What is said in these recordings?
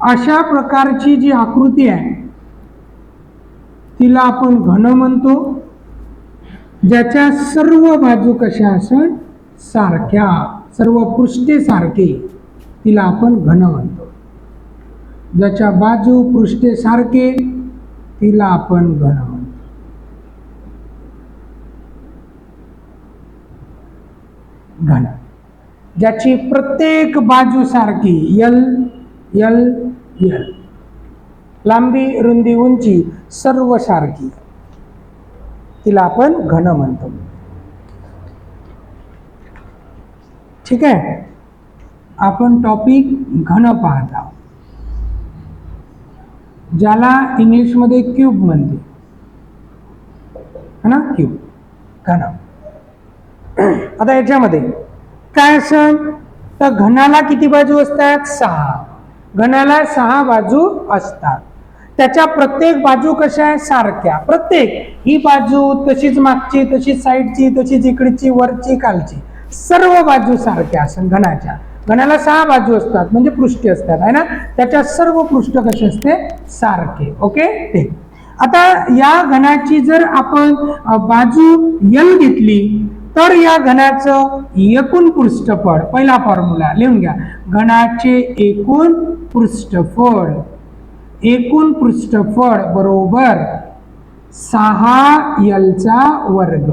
अशा प्रकारची जी आकृती आहे तिला आपण घन म्हणतो. ज्याच्या सर्व बाजू कशा असन सारख्या सर्व पृष्ठे सारखे तिला आपण घन म्हणतो. ज्याच्या बाजू पृष्ठे सारखे तिला आपण घन म्हणतो. घन. ज्याची प्रत्येक बाजू सारखी यल यल एल लांबी रुंदी उंची सर्व सारखी. तिला आपण घन म्हणतो. ठीक आहे? आपण टॉपिक घन पाहत. आहोत ज्याला इंग्लिशमध्ये क्यूब म्हणते. है ना? क्यूब घन. आता याच्यामध्ये. काय असं तर घनाला किती बाजू असतात? सहा. घनाला सहा बाजू असतात. त्याच्या प्रत्येक बाजू कशा आहे सारख्या. प्रत्येक. ही बाजू तशीच मागची तशीच साईडची तशीच इकडची वरची खालची. सर्व बाजू सारख्या असतात घनाच्या घनाला सहा बाजू असतात म्हणजे पृष्ठी असतात आहे ना? त्याच्या सर्व पृष्ठ कसे असते? सारखे. ओके? ते. आता या घनाची जर आपण बाजू यल घेतली तर या घनाचं एकूण पृष्ठफळ पहिला फॉर्म्युला लिहून घ्या. घनाचे एकूण पृष्ठफळ एकूण पृष्ठफळ बरोबर सहा यलचा वर्ग.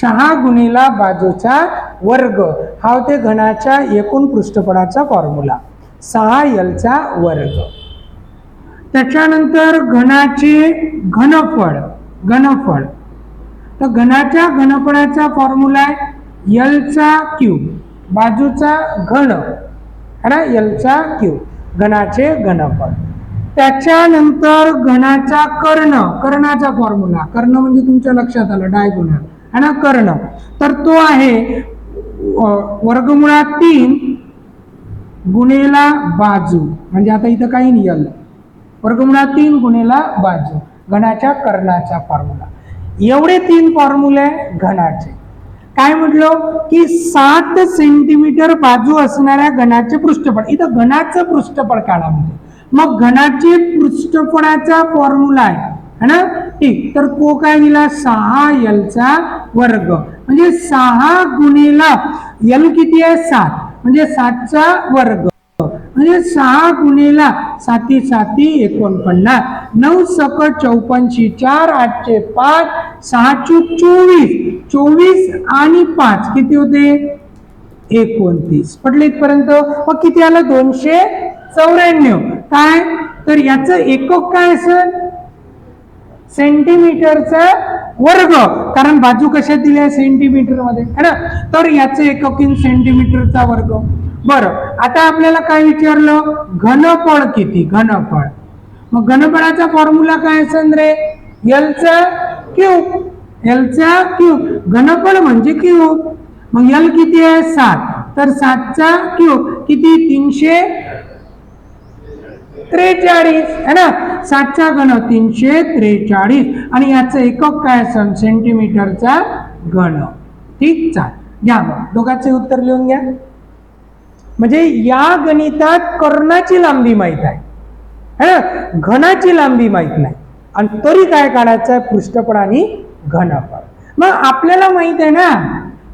सहा गुणिला बाजूचा वर्ग. हा होते घनाच्या एकूण पृष्ठफळाचा फॉर्म्युला सहा यलचा वर्ग. त्याच्यानंतर घनाचे घनफळ घनफळ. तर घनाच्या घनपणाचा फॉर्म्युला आहे यलचा क्यूब बाजूचा घन. है ना यलचा क्यूब घनाचे घनफळ. त्याच्यानंतर घनाचा कर्ण. कर्णाचा फॉर्म्युला कर्ण म्हणजे तुमच्या लक्षात आलं डायगोनल है ना? कर्ण. तर तो आहे वर्गमुळात तीन गुणेला बाजू. म्हणजे आता इथं काही नाही यल वर्गमुळात तीन गुणेला बाजू. घनाच्या कर्णाचा फॉर्म्युला एवढे तीन फॉर्म्युले घनाचे. काय म्हटलं? की सात सेंटीमीटर बाजू असणाऱ्या घनाचे पृष्ठफळ. इथं घनाचं पृष्ठफळ काढा म्हणजे मग घनाचे पृष्ठफळाचा फॉर्म्युला आहे है ना? ठीक. तर तो काय दिला? सहा यलचा वर्ग. म्हणजे सहा गुणेला यल किती आहे? सात. म्हणजे सातचा वर्ग. म्हणजे सहा गुणेला साती साती एकोणपन्नास. नऊ सकट चौपन्नशी चार आठशे पाच. सहा चूक चोवीस चोवीस आणि पाच. किती होते? एकोणतीस. पटले इथपर्यंत. मग किती आलं? दोनशे चौऱ्याण्णव. काय? तर याचं एकक काय असेल? सेंटीमीटरचा वर्ग. कारण बाजू कशा दिल्या सेंटीमीटरमध्ये है ना? तर याचं एकक इन सेंटीमीटरचा वर्ग. बरं. आता आपल्याला काय विचारलं? घनफळ किती? घनफळ. मग घनफळाचा फॉर्म्युला काय असेल रे? यलचं क्यूब. एलचा क्यूब. घनफळ म्हणजे क्यूब. मग एल किती आहे? सात. तर सातचा क्यूब किती? तीनशे त्रेचाळीस. है ना? सातचा घन तीनशे त्रेचाळीस. आणि याचं एकक काय असेल? सेंटीमीटरचा घन. ठीक? चाल घ्या मग दोघांचे उत्तर लिहून घ्या. म्हणजे या गणितात कर्णाची लांबी माहीत आहे. है ना? घनाची लांबी माहीत नाही. आणि तरी काय काढायचं आहे पृष्ठफळ आणि घनफळ. मग आपल्याला माहीत आहे ना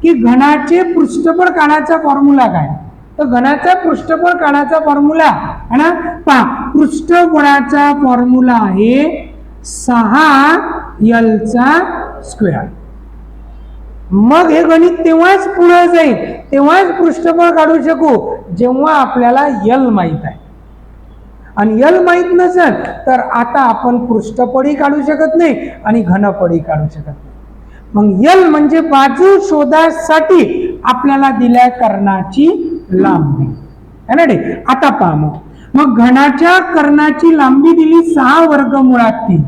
की घनाचे पृष्ठफळ काढायचा फॉर्म्युला काय? तर घनाचा पृष्ठफळ काढायचा फॉर्म्युला है ना? पहा पृष्ठफळाचा फॉर्म्युला आहे सहा यलचा स्क्वेअर मग हे गणित तेव्हाच पुढे जाईल. तेव्हाच पृष्ठफळ काढू शकू जेव्हा आपल्याला यल माहीत आहे. आणि यल माहीत नसेल तर आता आपण पृष्ठपडी काढू शकत नाही आणि घनपडी काढू शकत नाही. मग यल म्हणजे बाजू शोधासाठी आपल्याला दिल्या कर्णाची लांबी. है ना डे आता पहा. मग मग घनाच्या कर्णाची लांबी दिली सहा वर्गमुळात तीन.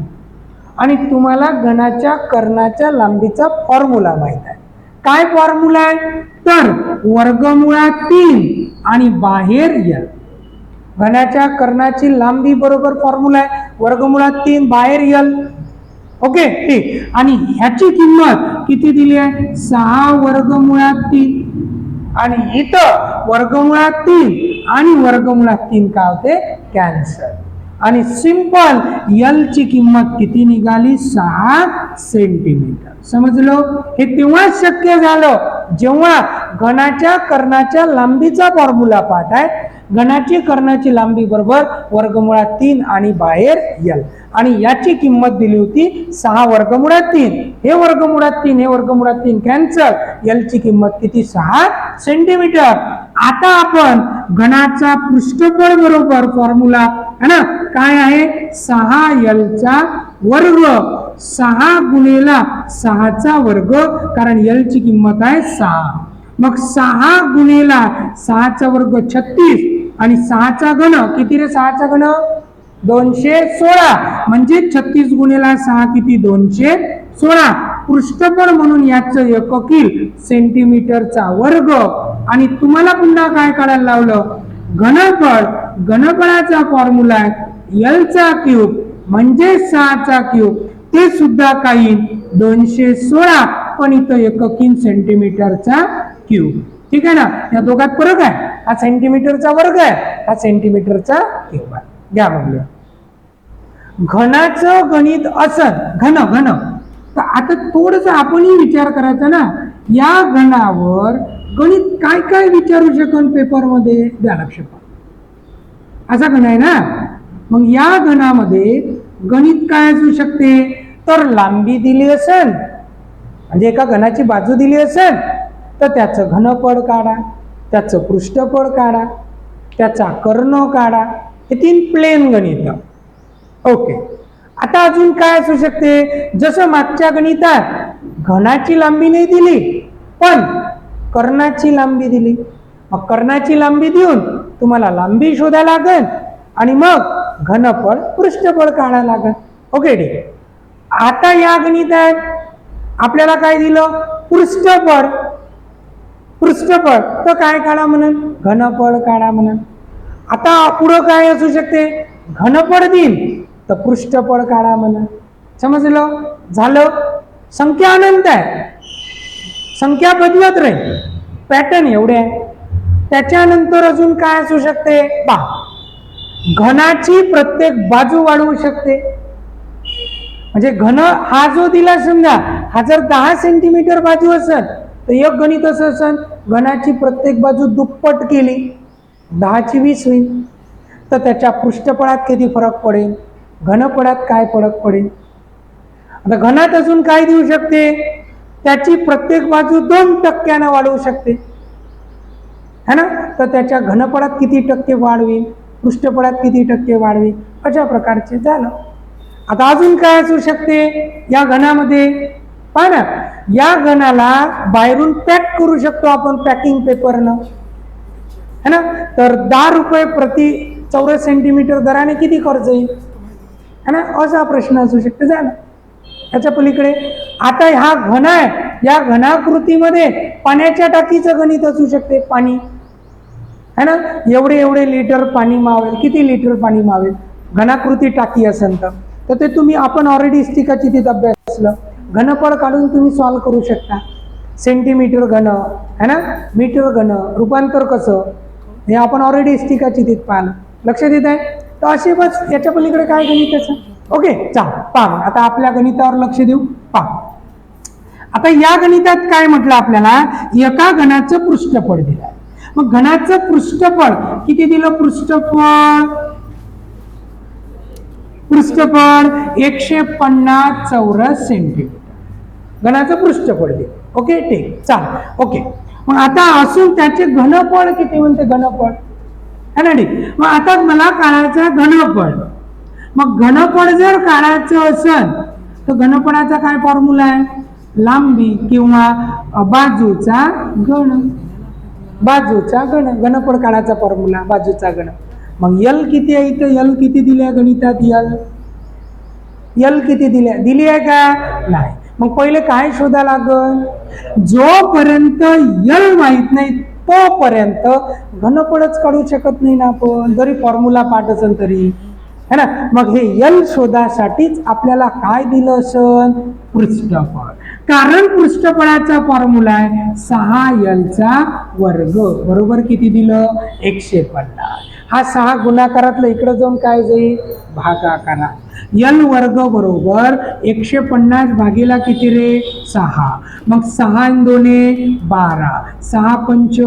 आणि तुम्हाला घनाच्या कर्णाच्या लांबीचा फॉर्म्युला माहीत आहे. काय फॉर्म्युला आहे? तर वर्गमुळात तीन आणि बाहेर यल घनाच्या कर्णाची लांबी बरोबर फॉर्म्युला आहे. वर्गमुळात तीन बाहेर यल ओके ठीक. आणि ह्याची किंमत किती दिली आहे? सहा वर्गमुळात तीन. आणि इथं वर्गमुळात तीन आणि वर्गमुळात तीन काय होते? कॅन्सर आणि सिंपल यलची किंमत किती निघाली? सहा सेंटीमीटर समजलो? हे तेव्हाच शक्य झालं जेव्हा घनाच्या कर्णाच्या लांबीचा फॉर्म्युला पाठ आहे. घनाची कर्णाची लांबी बरोबर वर्गमुळात तीन आणि बाहेर यल आणि याची किंमत दिली होती सहा वर्गमुळात तीन. हे वर्गमुळात तीन हे वर्गमुळात तीन. कॅन्सर यलची किंमत किती? सहा सेंटीमीटर आता आपण घनाचा पृष्ठफळ बरोबर फॉर्म्युला है ना? काय आहे? सहा यलचा वर्ग. सहा गुणेला सहाचा वर्ग कारण यलची किंमत आहे सहा. मग सहा गुणेला सहाचा वर्ग छत्तीस. आणि सहाचा घन किती रे सहाचा घन? दोनशे सोळा. म्हणजे छत्तीस गुणेला सहा किती? दोनशे सोळा. पृष्ठफळ म्हणून याचं एककील सेंटीमीटरचा वर्ग. आणि तुम्हाला पुन्हा काय काढायला लावलं? घनफळ. घनफळाचा फॉर्म्युला आहे चा क्यूब म्हणजे सहाचा क्यूब ते सुद्धा काही दोनशे सोळा. पण इथं एककीन सेंटीमीटरचा क्यूब ठीक आहे ना? या दोघात फरक आहे? हा सेंटीमीटरचा वर्ग आहे. हा सेंटीमीटरचा क्यूब घ्या बघूया. घनाचं गणित असन घन घन. तर आता थोडस आपणही विचार करायचा ना? या घनावर गणित काय काय विचारू शकन पेपरमध्ये द्या लक्ष असा घन आहे ना? मग या घनामध्ये गणित काय असू शकते? तर लांबी दिली असेल. म्हणजे एका घनाची बाजू दिली असेल. तर त्याचं घनपड काढा त्याचं पृष्ठफळ काढा त्याचा कर्ण काढा. हे तीन प्लेन गणित. ओके. आता अजून काय असू शकते? जसं मागच्या गणितात घनाची लांबी नाही दिली पण कर्णाची लांबी दिली. मग कर्णाची लांबी देऊन तुम्हाला लांबी शोधा लागेल आणि मग घनफळ पृष्ठफळ काढायला लागेल. ओके ठीक आहे. आता या गणितात आपल्याला काय दिलं? पृष्ठफळ पृष्ठफळ. तर काय काढा म्हणून? घनफळ काढा म्हणून. आता पुढं काय असू शकते? घनफळ दिन. तर पृष्ठफळ काढा म्हणून. समजलं? झालं? संख्या अनंत आहे. संख्या बदलत राहील. पॅटर्न एवढे आहे. त्याच्यानंतर अजून काय असू शकते? पा घनाची प्रत्येक बाजू वाढवू शकते. म्हणजे घन हा जो दिला समजा हा जर दहा सेंटीमीटर बाजू असेल तर एक गणित असं असेल घनाची प्रत्येक बाजू दुप्पट केली दहाची वीस होईल. तर त्याच्या पृष्ठफळात किती फरक पडेल? घनफळात काय फरक पडेल? आता घनात अजून काय देऊ शकते? त्याची प्रत्येक बाजू दोन टक्क्यानं वाढवू शकते. है ना? तर त्याच्या घनफळात किती टक्के वाढवेल? पृष्ठफळात किती टक्के वाढवेल? अशा प्रकारचे झालं. आता अजून काय असू शकते? या घनामध्ये पण ना या घनाला बाहेरून पॅक करू शकतो आपण पॅकिंग पेपरनं है ना? तर दहा रुपये प्रति चौरस सेंटीमीटर दराने किती खर्च येईल? है ना? असा प्रश्न असू शकते. झाला. त्याच्या पलीकडे आता हा घन आहे. या घनाकृतीमध्ये पाण्याच्या टाकीचं गणित असू शकते. पाणी. है ना? एवढे एवढे लिटर पाणी मावेल. किती लिटर पाणी मावेल? घनाकृती टाकी असेल तर. तर ते तुम्ही आपण ऑलरेडी स्टिकाची तिथं अभ्यासलं. घनफळ काढून तुम्ही सॉल्व करू शकता. सेंटीमीटर घन है ना? मीटर घन रूपांतर कसं? हे आपण ऑलरेडी स्टिकाची चितीत पाहिलं. लक्ष देत आहे? तर असे बस याच्या पलीकडे काय गणित असं ओके चा पा आता आपल्या गणितावर लक्ष देऊ. पा आता या गणितात काय म्हटलं आपल्याला? एका घनाचं पृष्ठफळ दिलं मग घनाचं पृष्ठफळ किती दिलं पृष्ठफळ? पृष्ठफळ एकशे पन्नास चौरस सेंटीमीटर. घनाचं पृष्ठफळ दे ओके ठीक चाल ओके मग आता असून त्याचे घनफळ किती म्हणते? घनफळ. है ना ठीक मग आता मला काढायचं घनफळ. मग घनफळ जर काढायचं असेल तर घनफळाचा काय फॉर्म्युला आहे? लांबी किंवा बाजूचा घन. बाजूचा गण घनफळ काढायचा फॉर्म्युला बाजूचा गण मग यल किती आहे इथं? यल किती दिल्या गणितात? यल यल किती दिल्या दिली आहे का? नाही. मग पहिले काय शोधा लागल? जोपर्यंत यल माहीत नाही तोपर्यंत घनफळच काढू शकत नाही ना आपण. जरी फॉर्म्युला पाठ असेल तरी. है ना? मग हे यल शोधासाठीच आपल्याला काय दिलं असन पृष्ठफळ. कारण पृष्ठफळाचा फॉर्म्युला आहे सहा यलचा वर्ग. बरोबर किती दिलं? एकशे पन्नास. हा सहा गुणाकारातलं इकडं जाऊन काय जाईल भागाकारा यल वर्ग बरोबर एकशे पन्नास भागीला किती रे? सहा. मग सहा दोने बारा. सहा पंच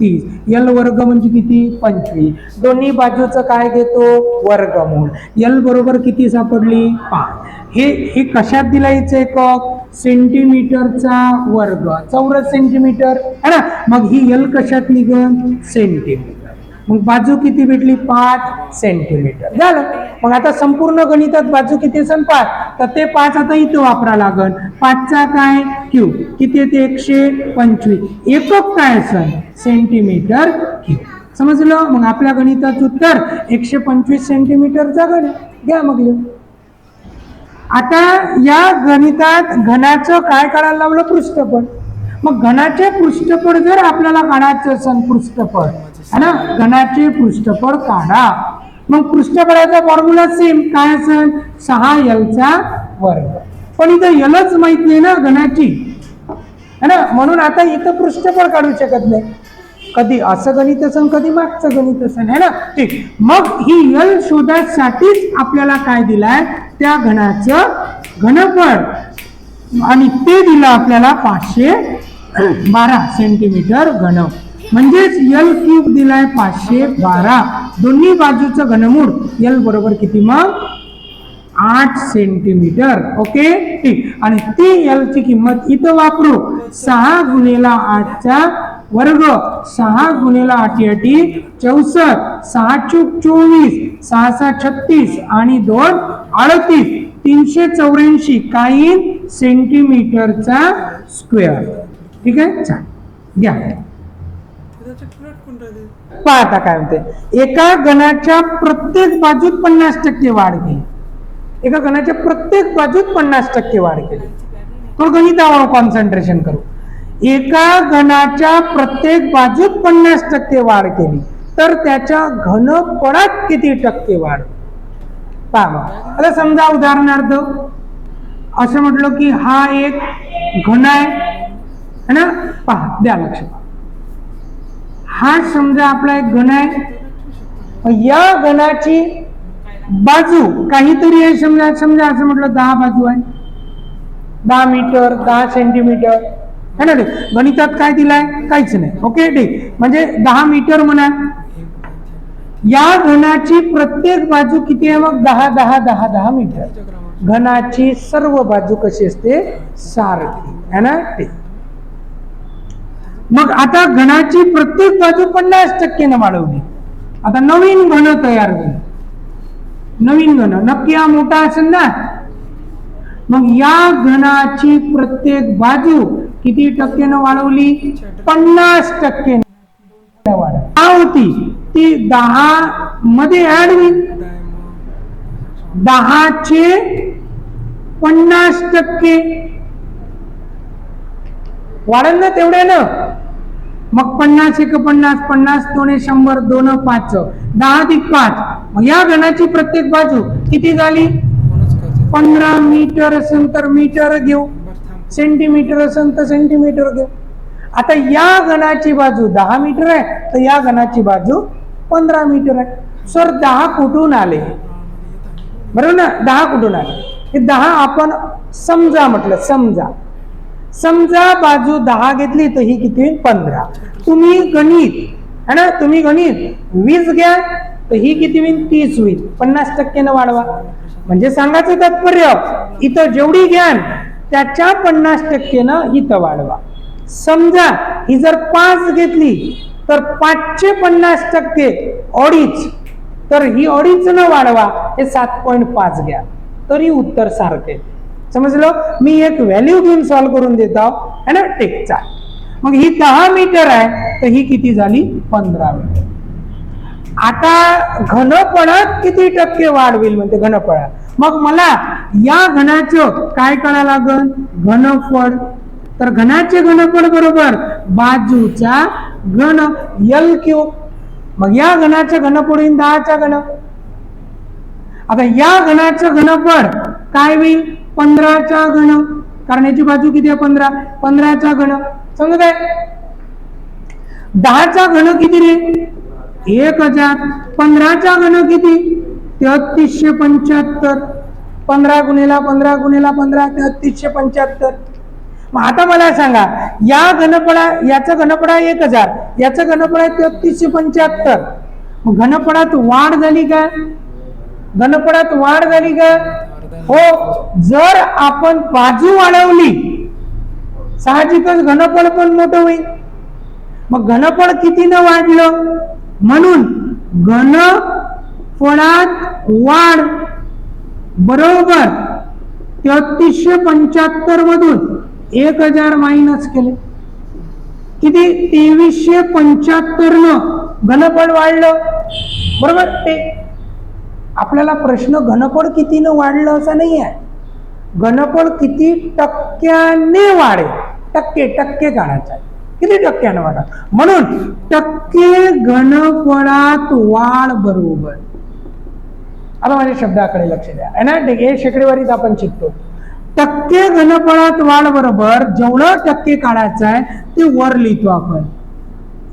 तीस. यल वर्ग म्हणजे किती? पंचवीस. दोन्ही बाजूचं काय घेतो? वर्गमूळ. यल बरोबर किती सापडली? पाच. हे हे कशात दिला याचं एकक सेंटीमीटरचा वर्ग. चौरस सेंटीमीटर. है ना? मग ही यल कशात निघन? सेंटीमीटर. मग बाजू किती भेटली? पाच सेंटीमीटर झालं. मग आता संपूर्ण गणितात बाजू किती असेल? पाच. तर ते पाच आता इथं वापरा लागल पाचचा काय? क्यू किती येते? एकशे पंचवीस. एकक काय असेल? सेंटीमीटर क्यू समजलं? मग आपल्या गणिताचं उत्तर एकशे पंचवीस सेंटीमीटरचा गणित घ्या मग आता या गणितात घनाचं काय काढायला लावलं? पृष्ठफळ. मग घनाचे पृष्ठफळ जर आपल्याला काढायचं असेल पृष्ठफळ है ना? घनाचे पृष्ठफळ काढा. मग पृष्ठफळाचा फॉर्म्युला सेम काय असेल? सहा यलचा वर्ग. पण इथं यलच माहीत नाही ना घनाची है ना? म्हणून आता इथं पृष्ठफळ काढू शकत नाही. कधी असं गणित असेल कधी मागचं गणित असेल है ना? ठीक. मग ही यल शोधासाठीच आपल्याला काय दिलाय? त्या घनाचं घनफळ. आणि ते दिलं आपल्याला पाचशे बारा सेंटीमीटर घन. म्हणजेच यल क्यूब दिलाय पाचशे बारा. दोन्ही बाजूचं घनमूळ यल बरोबर किती मग? आठ सेंटीमीटर ओके ठीक. आणि ती एलची ची किंमत इथं वापरू. सहा गुणेला आठचा वर्ग. सहा गुणेला आठी अटी चौसष्ट. सहा चूक चोवीस. सहा सहा छत्तीस. आणि दोन अडतीस. तीनशे चौऱ्याऐंशी काही सेंटीमीटरचा स्क्वेअर ठीक आहे? छान. घ्या. पहा आता काय होते एका गणाच्या प्रत्येक बाजूत पन्नास टक्के वाढ केली. एका गणाच्या प्रत्येक बाजूत पन्नास टक्के वाढ केली. तो गणितावर कॉन्सन्ट्रेशन करू. एका गणाच्या प्रत्येक बाजूत पन्नास टक्के वाढ केली तर त्याच्या घनफळात किती टक्के वाढ? पहा आता समजा उदाहरणार्थ असं म्हटलं की हा एक घन आहे ना? पहा द्या लक्ष. हा समजा आपला एक घन आहे. या घनाची बाजू काहीतरी आहे समजा समजा असं म्हटलं दहा बाजू आहे. दहा मीटर दहा सेंटीमीटर. है ना रे? गणितात काय दिलाय? काहीच नाही. ओके ठीक म्हणजे दहा मीटर म्हणा. या घनाची प्रत्येक बाजू किती आहे मग? दहा दहा दहा दहा मीटर. घनाची सर्व बाजू कशी असते? सारखी. है ना ठीक मग आता घनाची प्रत्येक बाजू पन्नास टक्क्यानं वाढवली. आता नवीन घन तयार होईल नवीन घन नक्की हा मोठा असेल ना? मग या घनाची प्रत्येक बाजू किती टक्क्यानं वाढवली? पन्नास टक्के वाढ होती. ती दहा मध्ये ऍड होईल. दहाचे पन्नास टक्के. वाढेल ना तेवढ्यानं? ना मग पन्नास एक पन्नास पन्नास दोन शंभर दोन पाच दहा अधिक पाच. मग या गणाची प्रत्येक बाजू किती झाली? पंधरा मीटर असेल तर मीटर घेऊ. सेंटीमीटर असेल तर सेंटीमीटर घेऊ. आता या गणाची बाजू दहा मीटर आहे तर या गणाची बाजू पंधरा मीटर आहे. सर दहा कुठून आले? बरोबर ना? दहा कुठून आले? हे दहा आपण समजा म्हटलं समजा. समजा बाजू दहा घेतली तर ही किती? होईल पंधरा. तुम्ही गणित है ना? तुम्ही गणित वीस घ्या तर ही किती होईल? तीस होईल. पन्नास टक्क्यानं वाढवा. म्हणजे सांगायचं तात्पर्य इथं जेवढी घ्यान त्याच्या पन्नास टक्केनं इथं वाढवा. समजा ही जर पाच घेतली तर पाचशे पन्नास टक्के अडीच. तर ही अडीच न वाढवा हे सात पॉईंट पाच घ्या. तरी उत्तर सारखे समजलं? मी एक व्हॅल्यू घेऊन सॉल्व्ह करून देत. आहो है ना? मग ही दहा मीटर आहे तर ही किती झाली? पंधरा मीटर आता घनपणात किती टक्के वाढ होईल म्हणते घनफळात? मग मला या घनाचं काय करावं लागल घनफळ. तर घनाचे घनफळ बरोबर बाजूचा घन यल क्यूब मग या घनाचं घनफळ होईल दहाचा घन. आता या घनाचं घनफळ काय होईल? पंधराचा घन. कारण याची बाजू किती आहे पंधरा? पंधराचा घन. समजत आहे? दहाचा घन किती रे? एक हजार. पंधराचा घन किती? तेहतीसशे पंच्याहत्तर. पंधरा गुणेला पंधरा गुणेला पंधरा तेहतीसशे पंच्याहत्तर. मग आता मला सांगा या घनपडा याचा घनपडा एक हजार. याचा घनपडा तेहतीसशे पंच्याहत्तर. घनपडात वाढ झाली का? घनपडात वाढ झाली का? हो जर आपण बाजू वाढवली साहजिकच घनफळ पण मोठं होईल. मग घनफळ कितीनं वाढलं? म्हणून घनफळात वाढ बरोबर तेहतीसशे पंच्याहत्तर मधून एक हजार मायनस केले. किती? तेवीसशे पंच्याहत्तर न घनफळ वाढलं. बरोबर? ते आपल्याला प्रश्न घनफळ कितीनं वाढलं असं नाही आहे. घनफळ किती टक्क्याने वाढेल? टक्के टक्के काढायचा आहे. किती टक्क्याने वाढा म्हणून टक्के घनफळात वाढ बरोबर. आता माझ्या शब्दाकडे लक्ष द्या. आहे ना? हे शेकडेवारीत आपण शिकतो. टक्के घनफळात वाढ बरोबर जेवढं टक्के काढायचं आहे ते वर लिहितो आपण.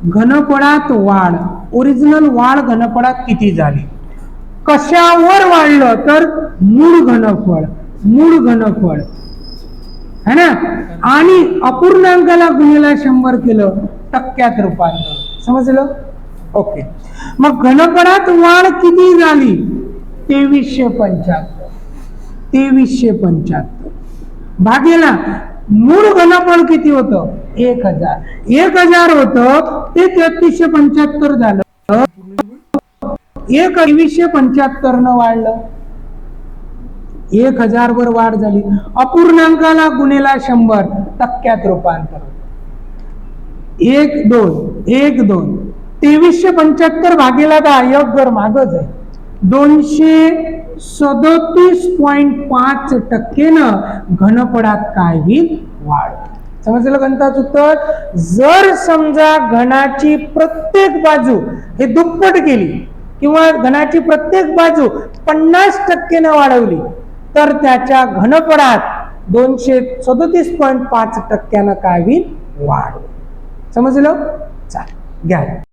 घनफळात वाढ. ओरिजिनल वाढ घनफळात किती झाली? कशावर वाढलं तर मूळ घनफळ मूळ घनफळ. है ना? आणि अपूर्णांकाला गुणिला शंभर केलं टक्क्यात रूपांतर. समजलं? ओके. मग घनफळात वाढ किती झाली? तेवीसशे पंच्याहत्तर. तेवीसशे पंच्याहत्तर. भागेला मूळ घनफळ किती होतं? एक हजार. एक हजार होतं ते तेहतीसशे पंच्याहत्तर झालं. एक एकवीसशे पंच्याहत्तर न वाढलं. एक हजार वर वाढ झाली. अपूर्णांकाला गुन्हेला शंभर टक्क्यात रूपांतर. एक दोन एक दोन. तेवीसशे पंच्याहत्तर भागेला दहा एक घर मागच आहे. दोनशे सदोतीस पॉईंट पाच टक्केनं घनपडात काय होईल वाढ. समजलं गणताच उत्तर? जर समजा घनाची प्रत्येक बाजू हे दुप्पट केली किंवा घनाची प्रत्येक बाजू पन्नास टक्केनं वाढवली तर त्याच्या घनपडात दोनशे सदोतीस पॉईंट पाच टक्क्यानं काय होईल वाढ. समजलं? चालेल. घ्या.